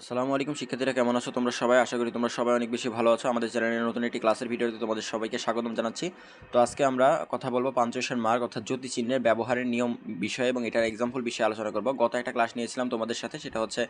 আসসালামু আলাইকুম, শিক্ষার্থীরা কেমন আছো? তোমরা সবাই আশা করি তোমরা সবাই অনেক বেশি ভালো আছো। আমাদের চ্যানেলের নতুন একটি ক্লাসের ভিডিওতে তোমাদের সবাইকে স্বাগতম জানাচ্ছি। তো আজকে আমরা কথা বলব পাঞ্চুয়েশন মার্ক, অর্থাৎ জ্যোতি চিহ্নের ব্যবহারের নিয়ম বিষয়ে এবং এটার এক্সাম্পল বিষয়ে আলোচনা করব। গত একটা ক্লাস নিয়েছিলাম তোমাদের সাথে, সেটা হচ্ছে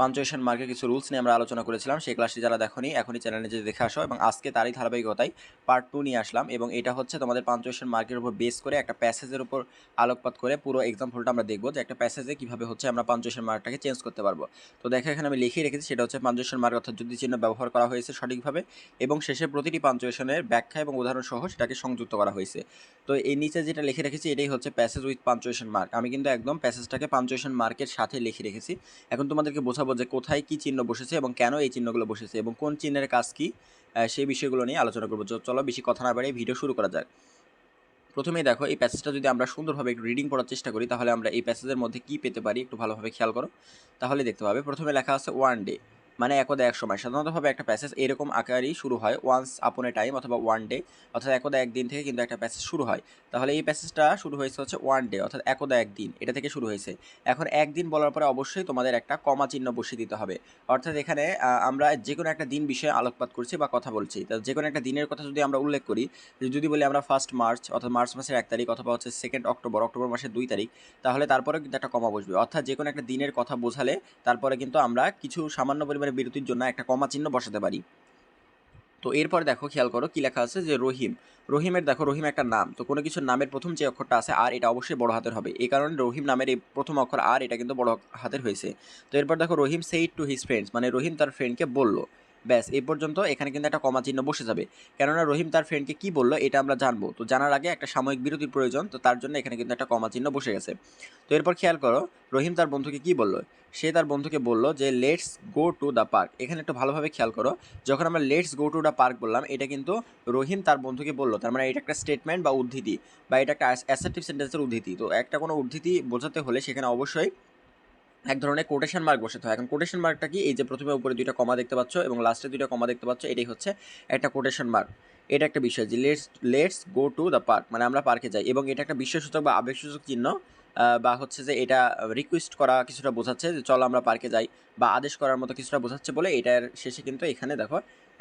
পাঞ্চুয়েশন মার্কের কিছু রুলস নিয়ে আমরা আলোচনা করেছিলাম। সেই ক্লাসটি যারা দেখোনি, এখনই চ্যানেলে যে দেখে আসো এবং আজকে তারই ধারাবাহিকতায় পার্ট টু নিয়ে আসলাম এবং এটা হচ্ছে তোমাদের পাঞ্চুয়েশন মার্কের উপর বেস করে একটা প্যাসেজের উপর আলোকপাত করে পুরো এক্সাম্পলটা আমরা দেখব যে একটা প্যাসেজে কীভাবে হচ্ছে আমরা পাঞ্চুয়েশন মার্কটাকে চেঞ্জ করতে পারব। তো দেখো, এখানে আমি লিখে রেখেছি, সেটা হচ্ছে পাঞ্চুয়েশন মার্ক অর্থাৎ যদি চিহ্ন ব্যবহার করা হয়েছে সঠিকভাবে এবং শেষে প্রতিটি পাঞ্চুয়েশনের ব্যাখ্যা এবং উদাহরণ সহ সেটাকে সংযুক্ত করা হয়েছে। তো এই নিচে যেটা লিখে রেখেছি, এটাই হচ্ছে প্যাসেজ উইথ পাঞ্চুয়েশন মার্ক আমি কিন্তু একদম প্যাসেজটাকে পাঞ্চুয়েশন মার্কের সাথে লিখে রেখেছি। এখন তোমাদেরকে বোঝাবো যে কোথায় কী চিহ্ন বসেছে এবং কেন এই চিহ্নগুলো বসেছে এবং কোন চিহ্নের কাজ কী সেই বিষয়গুলো নিয়ে আলোচনা করব। চলো বেশি কথা না বাড়িয়ে ভিডিও শুরু করা যাক। প্রথমেই দেখো, এই প্যাসেজটা যদি আমরা সুন্দরভাবে একটু রিডিং পড়ার চেষ্টা করি, তাহলে আমরা এই প্যাসেজের মধ্যে কি পেতে পারি, একটু ভালোভাবে খেয়াল করো। তাহলে দেখতে পাবে, প্রথমে লেখা আছে ওয়ান ডে মানে একদা এক সময়। সাধারণতভাবে একটা প্যাসেজ এরকম আকারই শুরু হয় ওয়ান্স আপন এ টাইম অথবা ওয়ান ডে অর্থাৎ একদা একদিন থেকে কিন্তু একটা প্যাসেজ শুরু হয়। তাহলে এই প্যাসেজটা শুরু হয়েছে হচ্ছে ওয়ান ডে অর্থাৎ একদা একদিন, এটা থেকে শুরু হয়েছে। এখন একদিন বলার পরে অবশ্যই তোমাদের একটা কমা চিহ্ন বসিয়ে দিতে হবে। অর্থাৎ এখানে আমরা যে কোনো একটা দিন বিষয়ে আলোকপাত করছি বা কথা বলছি। তা যে কোনো একটা দিনের কথা যদি আমরা উল্লেখ করি যদি বলি আমরা ফার্স্ট মার্চ অর্থাৎ মার্চ মাসের এক তারিখ অথবা হচ্ছে সেকেন্ড অক্টোবর অক্টোবর মাসের দুই তারিখ, তাহলে তারপরে কিন্তু একটা কমা বসবে। অর্থাৎ যে কোনো একটা দিনের কথা বোঝালে তারপরে কিন্তু আমরা কিছু সামান্য পরিমাণে বিরতির জন্য একটা কমা চিহ্ন বসাতে পারি। তো এরপর দেখো খেয়াল করো কি লেখা আছে যে রহিম। রহিমের দেখো, রহিম একটা নাম। তো কোনো কিছুর নামের প্রথম যে অক্ষরটা আছে আর এটা অবশ্যই বড় হাতের হবে। এই কারণে রহিম নামের এই প্রথম অক্ষর আর এটা কিন্তু বড় হাতের হয়েছে। তো এরপর দেখো Rahim said to his friends মানে রহিম তার ফ্রেন্ডকে বলল। ব্যাস এই পর্যন্ত এখানে কিন্তু একটা কমা চিহ্ন বসে যাবে। কেননা রহিম তার ফ্রেন্ডকে কি বলল, এটা আমরা জানব। তো জানার আগে একটা সাময়িক বিরতির প্রয়োজন, তো তার জন্য এখানে কিন্তু একটা কমা চিহ্ন বসে গেছে। তো এরপর খেয়াল করো, রহিম তার বন্ধুকে কি বলল? সে তার বন্ধুকে বলল যে let's go to the park এখানে একটু ভালোভাবে খেয়াল করো, যখন আমরা let's go to the park বললাম, এটা কিন্তু রহিম তার বন্ধুকে বলল। তার মানে এটা একটা স্টেটমেন্ট বা উদ্ধৃতি, বা এটা একটা অ্যাসার্টিভ সেন্টেন্সের উদ্ধৃতি। তো একটা কোনো উদ্ধৃতি বোঝাতে হলে সেখানে অবশ্যই এক ধরনের কোটেশন মার্ক বসাতে হয়। এখন কোটেশন মার্কটা কি? এই যে প্রথমে উপরে দুইটা কমা দেখতে পাচ্ছ এবং লাস্টে দুইটা কমা দেখতে পাচ্ছ, এটাই হচ্ছে একটা কোটেশন মার্ক এটা একটা বিষয় যে let's let's go to the park মানে আমরা পার্কে যাই এবং এটা একটা বিশ্বসূচক বা আবেগসূচক চিহ্ন বা হচ্ছে যে এটা রিকোয়েস্ট করা কিছুটা বোঝাচ্ছে যে চলো আমরা পার্কে যাই বা আদেশ করার মতো কিছুটা বোঝাচ্ছে বলে এটার শেষে কিন্তু এখানে দেখো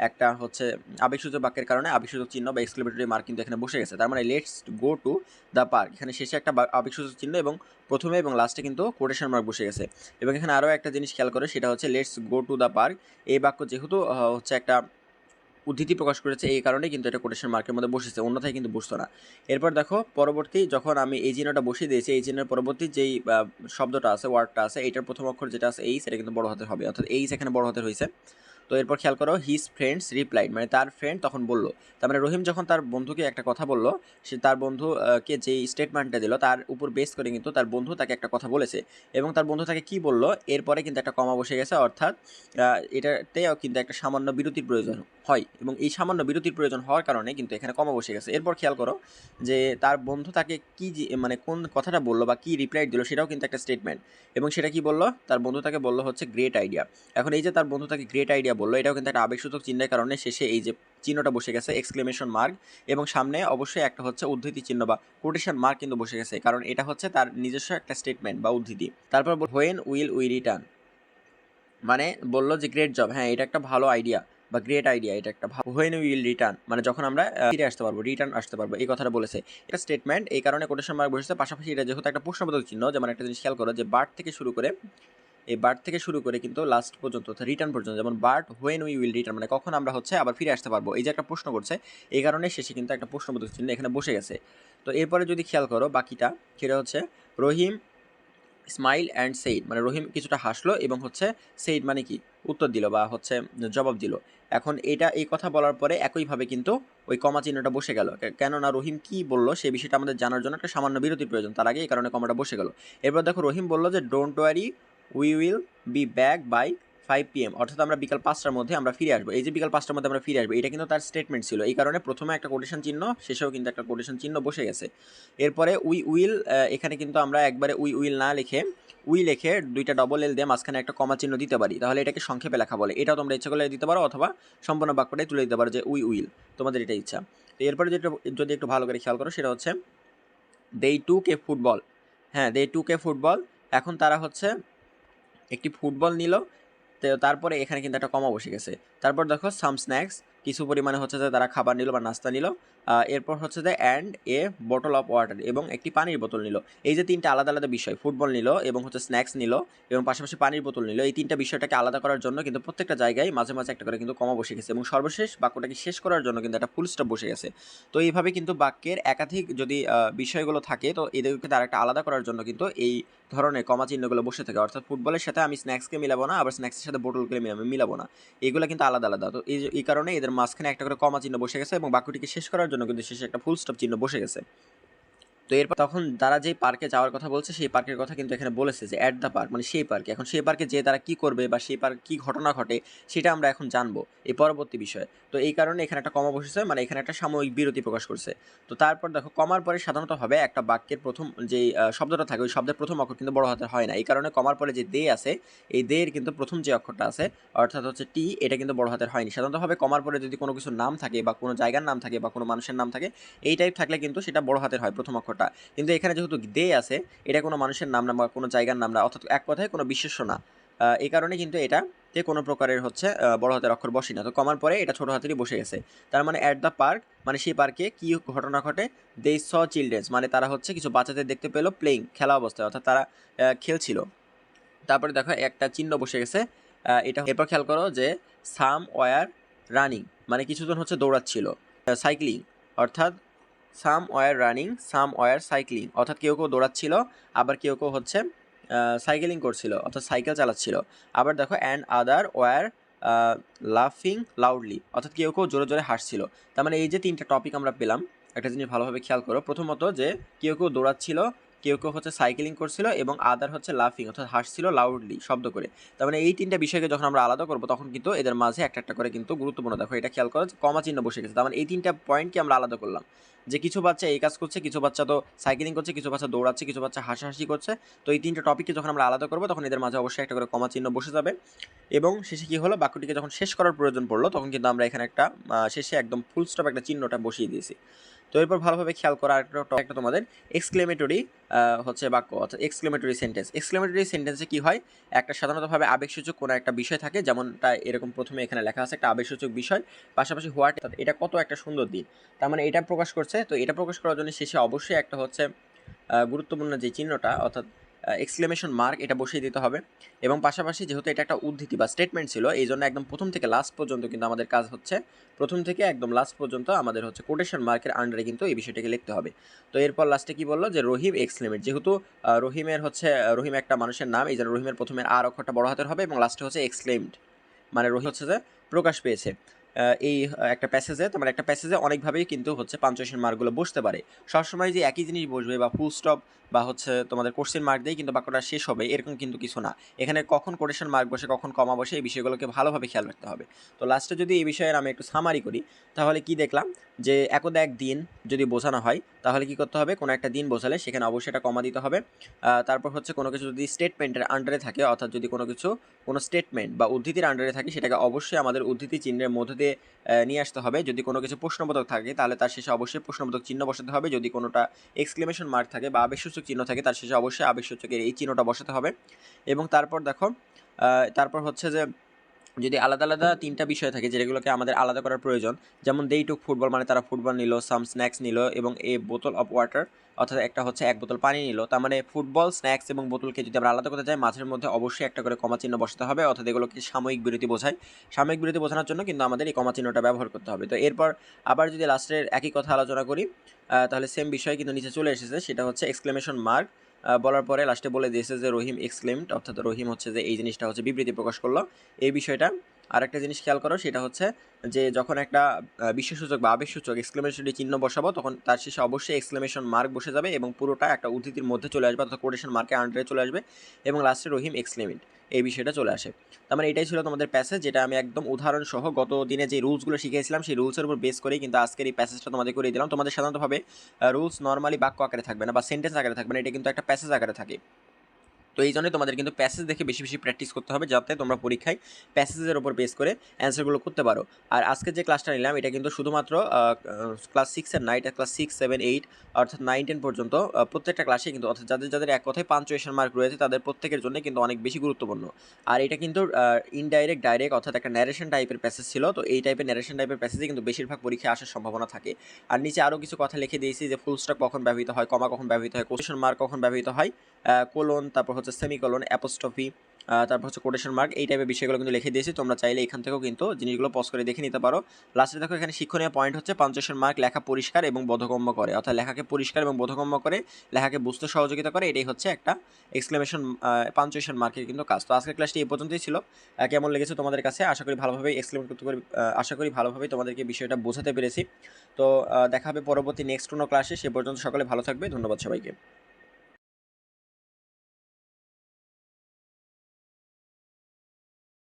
একটা হচ্ছে আবেগসূচক বাক্যের কারণে আবেগসূচক চিহ্ন বা এক্সক্লেমেটরি মার্ক কিন্তু এখানে বসে গেছে। তার মানে let's go to the park এখানে শেষে একটা আবেগসূচক চিহ্ন এবং প্রথমে এবং লাস্টে কিন্তু কোটেশন মার্ক বসে গেছে। এবং এখানে আরও একটা জিনিস খেয়াল করে, সেটা হচ্ছে let's go to the park এই বাক্য যেহেতু হচ্ছে একটা উদ্ধৃতি প্রকাশ করেছে, এই কারণে কিন্তু এটা কোটেশন মার্কের মধ্যে বসেছে, অন্যথায় কিন্তু বসতো না। এরপর দেখো পরবর্তী যখন আমি এই চিহ্নটা বসিয়ে দিয়েছি, এই চিহ্নের পরবর্তী যেই শব্দটা আছে ওয়ার্ডটা আছে এটার প্রথম অক্ষর যেটা আছে, এই, সেটা কিন্তু বড় হাতের হবে। অর্থাৎ এইস এখানে বড় হাতের হয়েছে তো এরপর খেয়াল করো হিজ ফ্রেন্ডস রিপ্লাইড মানে তার ফ্রেন্ড তখন বলল। তার মানে রহিম যখন তার বন্ধুকে একটা কথা বলল সে তার বন্ধু আহ, কে যেই স্টেটমেন্টটা দিল তার উপর বেস করে কিন্তু তার বন্ধু তাকে একটা কথা বলেছে। এবং তার বন্ধু তাকে কি বলল এরপরে কিন্তু একটা কমা বসে গেছে অর্থাৎ এটাতেও কিন্তু একটা সামান্য বিরতির প্রয়োজন হয়। এবং এই সামান্য বিরতির প্রয়োজন হওয়ার কারণে কিন্তু এখানে কমা বসে গেছে। এরপর খেয়াল করো যে তার বন্ধু তাকে কি যে- মানে কোন কথাটা বলল বা কি রিপ্লাই দিল সেটাও কিন্তু একটা স্টেটমেন্ট এবং সেটা কি বলল? তার বন্ধু তাকে বলল হচ্ছে গ্রেট আইডিয়া এখন এই যে তার বন্ধু তাকে গ্রেট আইডিয়া বলল, এটাও কিন্তু একটা আবেগসূচক চিহ্নের কারণে শেষে এই যে চিহ্নটা বসে গেছে এক্সক্লেমেশন মার্ক এবং সামনে অবশ্যই একটা হচ্ছে উদ্ধৃতি চিহ্ন বা কোটেশন মার্ক কিন্তু বসে গেছে, কারণ এটা হচ্ছে তার নিজস্ব একটা স্টেটমেন্ট বা উদ্ধৃতি। তারপর হোয়েন উইল উই রিটার্ন মানে বলল যে গ্রেট জব হ্যাঁ এটা একটা ভালো আইডিয়া বা গ্রেট আইডিয়া এটা একটা হোয়েন উইল রিটার্ন মানে যখন আমরা ফিরে আসতে পারব রিটার্ন আসতে পারব, এই কথাটা বলেছে। এটা স্টেটমেন্ট এই কারণে কোটেশন মার্ক বসেছে, পাশাপাশি এটা যেহেতু একটা প্রশ্নবোধক চিহ্ন, যেমন একটা জিনিস খেয়াল করো যে বার্ড থেকে শুরু করে এই বার্ড থেকে শুরু করে কিন্তু লাস্ট পর্যন্ত, অর্থাৎ রিটার্ন পর্যন্ত, যেমন bird when we will return মানে কখন আমরা হচ্ছে আবার ফিরে আসতে পারব, এই যে একটা প্রশ্ন করছে, এই কারণে শেষে কিন্তু একটা প্রশ্নবোধক চিহ্ন এখানে বসে গেছে। তো এরপরে যদি খেয়াল করো, বাকিটা, সেটা হচ্ছে রহিম স্মাইল অ্যান্ড সেইড মানে রহিম কিছুটা হাসলো এবং হচ্ছে সেইড মানে কি, উত্তর দিল বা হচ্ছে জবাব দিল। এখন এটা, এই কথা বলার পরে একইভাবে কিন্তু ওই কমা চিহ্নটা বসে গেল। কেননা রহিম কি বলল সেই বিষয়টা আমাদের জানার জন্য একটা সামান্য বিরতির প্রয়োজন, তার আগে এই কারণে কমাটা বসে গেল। এরপর দেখো রহিম বলল যে don't worry we will be back by five P M অর্থাৎ আমরা বিকাল পাঁচটার মধ্যে আমরা ফিরে আসব। এই যে বিকাল পাঁচটার মধ্যে আমরা ফিরে আসব, এটা কিন্তু তার স্টেটমেন্ট ছিল। এই কারণে প্রথমে একটা কোটেশন চিহ্ন, শেষেও কিন্তু একটা কোটেশন চিহ্ন বসে গেছে। এরপরে উই উইল এখানে কিন্তু আমরা একবারে উই উইল না লিখে উই লিখে দুইটা ডবল এল দিয়ে মাঝখানে একটা কমা চিহ্ন দিতে পারি। তাহলে এটাকে সংক্ষেপে লেখা বলে। এটাও তোমরা ইচ্ছা করলে দিতে পারো অথবা সম্পূর্ণ বাক্যটাই তুলে দিতে পারো যে উই উইল তোমাদের এটা ইচ্ছা। তো এরপরে যেটা, যদি একটু ভালো করে খেয়াল করো, সেটা হচ্ছে দেই টু কে ফুটবল হ্যাঁ দে টু কে ফুটবল এখন তারা হচ্ছে একটি ফুটবল নিল, তো তারপরে এখানে কিন্তু একটা কমা বসে গেছে। তারপর দেখো সাম স্ন্যাক্স কিছু পরিমাণে হচ্ছে যে তারা খাবার নিল বা নাস্তা নিল। এরপর হচ্ছে যে and a bottle of water এবং একটি পানির বোতল নিল। এই যে তিনটা আলাদা আলাদা বিষয় ফুটবল নিল এবং হচ্ছে স্ন্যাক্স নিল এবং পাশাপাশি পানির বোতল নিল। এই তিনটা বিষয়টাকে আলাদা করার জন্য কিন্তু প্রত্যেকটা জায়গায় মাঝে মাঝে একটা করে কিন্তু কমা বসে গেছে এবং সর্বশেষ বাক্যটাকে শেষ করার জন্য কিন্তু একটা ফুল স্টপ বসে গেছে। তো এইভাবে কিন্তু বাক্যের একাধিক যদি বিষয়গুলো থাকে, তো এদেরকে তার একটা আলাদা করার জন্য কিন্তু এই ধরনের কমা চিহ্নগুলো বসে থাকে। অর্থাৎ ফুটবলের সাথে আমি স্ন্যাক্সকে মিলাবো না, আবার স্ন্যাক্সের সাথে বোটলকে আমি মিলাবো না। এগুলো কিন্তু আলাদা আলাদা। তো এই কারণে এদের মাঝখানে একটা করে কমা চিহ্ন বসে গেছে এবং বাক্যটিকে শেষ করার জন্য কিন্তু শেষে একটা ফুল স্টপ চিহ্ন বসে গেছে। তো এরপর তখন তারা যে পার্কে যাওয়ার কথা বলছে, সেই পার্কের কথা কিন্তু এখানে বলেছে যে অ্যাট দ্য পার্ক মানে সেই পার্কে। এখন সেই পার্কে যে তারা কি করবে বা সেই পার্কে কি ঘটনা ঘটে, সেটা আমরা এখন জানব এই পরবর্তী বিষয়ে। তো এই কারণে এখানে একটা কমা বসেছে মানে এখানে একটা সাময়িক বিরতি প্রকাশ করছে। তো তারপর দেখো, কমার পরে সাধারণত হবে একটা বাক্যের প্রথম যে শব্দটা থাকে, ওই শব্দের প্রথম অক্ষর কিন্তু বড় হাতের হয় না। এই কারণে কমার পরে যে দে আছে, এই দে এর কিন্তু প্রথম যে অক্ষরটা আছে, অর্থাৎ হচ্ছে টি, এটা কিন্তু বড় হাতের হয়নি। সাধারণতভাবে কমার পরে যদি কোনো কিছু নাম থাকে বা কোনো জায়গার নাম থাকে বা কোনো মানুষের নাম থাকে, এই টাইপ থাকলে কিন্তু সেটা বড় হাতের হয় প্রথম অক্ষরটা কিন্তু এখানে যেহেতু দে আছে, এটা কোনো মানুষের নাম না বা কোনো জায়গার নাম না, অর্থাৎ এক কথায় কোনো বিশেষ্য না। এই কারণে কিন্তু এটা তে কোনো প্রকারের হচ্ছে বড় হাতের অক্ষর বসে না তো কমার পরে এটা ছোট হাতেরই বসে গেছে। তার মানে অ্যাট দ্য পার্ক মানে সেই পার্কে কি ঘটনা ঘটে? দে স চিলড্রেন্স মানে তারা হচ্ছে কিছু বাচ্চাদের দেখতে পেল প্লেইং খেলা অবস্থায়। অর্থাৎ তারা খেলছিল। তারপরে দেখো একটা চিহ্ন বসে গেছে। এটা এরপর খেয়াল করো যে সাম ওয়ার রানিং মানে কিছুজন হচ্ছে দৌড়াচ্ছিল। সাইক্লিং অর্থাৎ some were running some were cycling. অর্থাৎ কেউ কেউ দৌড়াচ্ছিল, আবার কেউ কেউ হচ্ছে সাইকেলিং করছিল, অর্থাৎ সাইকেল চালাচ্ছিল। আবার দেখো, অ্যান্ড আদার ওয়ার লাফিং লাউডলি, অর্থাৎ কেউ কেউ জোরে জোরে হাসছিল। তার মানে এই যে তিনটা টপিক আমরা পেলাম, একটা জিনিস ভালোভাবে খেয়াল করো। প্রথমত যে কেউ কেউ দৌড়াচ্ছিল কেউ কেউ হচ্ছে সাইকেলিং করছিল এবং আদার হচ্ছে লাফিং অর্থাৎ হাসছিল লাউডলি শব্দ করে। তার মানে এই তিনটা বিষয়কে যখন আমরা আলাদা করব, তখন কিন্তু এদের মাঝে একটা একটা করে কিন্তু গুরুত্বপূর্ণ দেখো, এটা খেয়াল করো কমা চিহ্ন বসে গেছে। তার মানে এই তিনটা পয়েন্টকে আমরা আলাদা করলাম। যে কিছু বাচ্চা এই কাজ করছে, কিছু বাচ্চা তো সাইকেলিং করছে, কিছু বাচ্চা দৌড়াচ্ছে, কিছু বাচ্চা হাসাহাসি করছে। তো এই তিনটা টপিককে যখন আমরা আলাদা করব, তখন এদের মাঝে অবশ্যই একটা করে কমা চিহ্ন বসে যাবে। এবং শেষে কি হলো? বাক্যটিকে যখন শেষ করার প্রয়োজন পড়ল, তখন কিন্তু আমরা এখানে একটা শেষে একদম ফুল স্টপ একটা চিহ্নটা বসিয়ে দিয়েছি। তো এরপর ভালোভাবে খেয়াল করা একটা একটা তোমাদের এক্সক্লেমেটরি হচ্ছে বাক্য অর্থাৎ এক্সক্লেমেটরি সেন্টেন্স এক্সক্লেমেটরি সেন্টেন্সে কি হয়? একটা সাধারণতভাবে আবেগসূচক কোনো একটা বিষয় থাকে, যেমনটা এরকম প্রথমে এখানে লেখা আছে, একটা আবেগসূচক বিষয়। পাশাপাশি হোয়াট এটা কত একটা সুন্দর দিন। তার মানে এটা প্রকাশ করছে, তো এটা প্রকাশ করার জন্য শেষে অবশ্যই একটা হচ্ছে গুরুত্বপূর্ণ যে চিহ্নটা, অর্থাৎ এক্সক্লেমেশন মার্ক এটা বসিয়ে দিতে হবে। এবং পাশাপাশি যেহেতু এটা একটা উদ্ধৃতি বা স্টেটমেন্ট ছিল, এই জন্য একদম প্রথম থেকে লাস্ট পর্যন্ত কিন্তু আমাদের কাজ হচ্ছে, প্রথম থেকে একদম লাস্ট পর্যন্ত আমাদের হচ্ছে কোটেশন মার্কের আন্ডারে কিন্তু এই বিষয়টাকে লিখতে হবে। তো এরপর লাস্টে কি বলল? যে রহিম এক্সক্লেমেট যেহেতু রহিমের হচ্ছে রহিম একটা মানুষের নাম, এই জন্য রহিমের প্রথমে আর অক্ষরটা বড় হাতের হবে এবং লাস্টে হচ্ছে এক্সক্লেমড মানে রহিম হচ্ছে যে প্রকাশ পেয়েছে। এই একটা প্যাসেজে তোমার একটা প্যাসেজে অনেকভাবেই কিন্তু হচ্ছে পাঞ্চুয়েশন মার্কগুলো বসতে পারে। সবসময় যে একই জিনিস বসবে বা ফুল স্টপ বা হচ্ছে তোমাদের কোশ্চেন মার্ক দিয়ে কিন্তু বাক্যটা শেষ হবে, এরকম কিন্তু কিছু না। এখানে কখন কোটেশন মার্ক বসে, কখন কমা বসে, এই বিষয়গুলোকে ভালোভাবে খেয়াল রাখতে হবে। তো লাস্টে যদি এই বিষয়ের আমি একটু সামারি করি, তাহলে কি দেখলাম? যে একদা এক দিন যদি বোঝানো হয়, তাহলে কি করতে হবে? কোনো একটা দিন বোঝালে সেখানে অবশ্যই এটা কমা দিতে হবে। তারপর হচ্ছে কোনো কিছু যদি স্টেটমেন্টের আন্ডারে থাকে, অর্থাৎ যদি কোনো কিছু, কোনো স্টেটমেন্ট বা উদ্ধৃতির আন্ডারে থাকে, সেটাকে অবশ্যই আমাদের উদ্ধৃতি চিহ্নের মধ্যে আহ, নিয়ে আসতে হবে। যদি কোনো কিছু প্রশ্নবোধক থাকে তাহলে তার শেষে অবশ্যই প্রশ্নবোধক চিহ্ন বসাতে হবে। যদি কোনোটা এক্সক্লেমেশন মার্ক থাকে বা আবেশসূচক চিহ্ন থাকে তার শেষে অবশ্যই আবেশসূচকের এই চিহ্নটা বসাতে হবে। এবং তারপর দেখো তারপর হচ্ছে যে যদি আলাদা আলাদা তিনটা বিষয় থাকে যেগুলোকে আমাদের আলাদা করার প্রয়োজন, যেমন দেই টুক ফুটবল মানে তারা ফুটবল নিল সাম স্ন্যাক্স নিল এবং এ বোতল অফ ওয়াটার অর্থাৎ একটা হচ্ছে এক বোতল পানি নিল। তার মানে ফুটবল স্ন্যাক্স এবং বোতলকে যদি আমরা আলাদা করতে চাই, মাঝের মধ্যে অবশ্যই একটা করে কমা চিহ্ন বসাতে হবে, অর্থাৎ এগুলোকে সাময়িক বিরতি বোঝায়। সাময়িক বিরতি বোঝানোর জন্য কিন্তু আমাদের এই কমা চিহ্নটা ব্যবহার করতে হবে। তো এরপর আবার যদি লাস্টের একই কথা আলোচনা করি তাহলে সেম বিষয় কিন্তু নিচে চলে এসেছে, সেটা হচ্ছে এক্সক্লেমেশন মার্ক বলার পরে লাস্টে বলে দিয়েছে যে রহিম এক্সক্লেমড অর্থাৎ রহিম হচ্ছে যে এই জিনিসটা হচ্ছে বিবৃতি প্রকাশ করল। এই বিষয়টা আরেকটা জিনিস খেয়াল করো, সেটা হচ্ছে যে যখন একটা বিশ্বসূচক বা আবেগসূচক এক্সক্লেমেশন চিহ্ন বসাবো, তখন তার শেষে অবশ্যই এক্সক্লেমেশন মার্ক বসে যাবে এবং পুরোটা একটা উদ্ধৃতির মধ্যে চলে আসবে, অর্থাৎ কোটেশন মার্কে আন্ডারে চলে আসবে এবং লাস্টে রহিম এক্সক্লেমেন্ট এই বিষয়টা চলে আসে। তার মানে এটাই ছিল তোমাদের প্যাসেজ যেটা আমি একদম উদাহরণ সহ গত দিনে যে রুলসগুলো শিখিয়েছিলাম, সেই রুলসের উপর বেস করেই কিন্তু আজকের এই প্যাসেজটা তোমাদের করে দিলাম। তোমাদের সাধারণতভাবে রুলস নর্মালি বাক্য আকারে থাকবে না বা সেন্টেন্স আকারে থাকবে না, এটা কিন্তু একটা প্যাসেজ আকারে থাকে। তো এই জন্যই তোমাদের কিন্তু প্যাসেজ দেখে বেশি বেশি প্র্যাকটিস করতে হবে যাতে তোমরা পরীক্ষায় প্যাসেজের ওপর বেস করে অ্যান্সারগুলো করতে পারো। আর আজকে যে ক্লাসটা নিলাম, এটা কিন্তু শুধুমাত্র ক্লাস সিক্সের না, এটা ক্লাস সিক্স সেভেন এইট অর্থাৎ নাইন টেন পর্যন্ত প্রত্যেকটা ক্লাসে কিন্তু, অর্থাৎ যাদের যাদের এক কথায় পাঞ্চুয়েশন মার্ক রয়েছে, তাদের প্রত্যেকের জন্য কিন্তু অনেক বেশি গুরুত্বপূর্ণ। আর এটা কিন্তু ইনডাইরেক্ট ডাইরেক্ট অর্থাৎ একটা ন্যারেশন টাইপের প্যাসেজ ছিল, তো এই টাইপের ন্যারেশন টাইপের প্যাসেজে কিন্তু বেশিরভাগ পরীক্ষায় আসার সম্ভাবনা থাকে। আর নিচে আরও কিছু কথা লিখে দিয়েছি যে ফুল স্টপ কখন ব্যবহৃত হয় কমা কখন ব্যবহৃত হয় কোটেশন মার্ক কখন ব্যবহৃত হয় কোলন তারপর হচ্ছে সেমিকোলন অ্যাপোস্টফি তারপর হচ্ছে কোটেশন মার্ক এই টাইপের বিষয়গুলো কিন্তু লিখে দিয়েছি। তোমরা চাইলে এখান থেকেও কিন্তু জিনিসগুলো পজ করে দেখে নিতে পারো। লাস্টে দেখো এখানে শিক্ষণীয় পয়েন্ট হচ্ছে পঞ্চাশের মার্ক লেখা পরিষ্কার এবং বোধগম্য করে। অর্থাৎ লেখাকে পরিষ্কার এবং বোধগম্য করে, লেখাকে বুঝতে সহযোগিতা করে, এটাই হচ্ছে একটা এক্সক্লেমেশন পাঞ্চুয়েশন মার্কের কিন্তু কাজ। তো আজকের ক্লাসটি এই পর্যন্তই ছিল। কেমন লেগেছে তোমাদের কাছে? আশা করি ভালোভাবে এক্সপ্লেন করতে পারি আশা করি ভালোভাবে তোমাদেরকে বিষয়টা বোঝাতে পেরেছি। তো দেখা হবে পরবর্তী নেক্সট কোনো ক্লাসে সে পর্যন্ত সকলে ভালো থাকবে। ধন্যবাদ সবাইকে।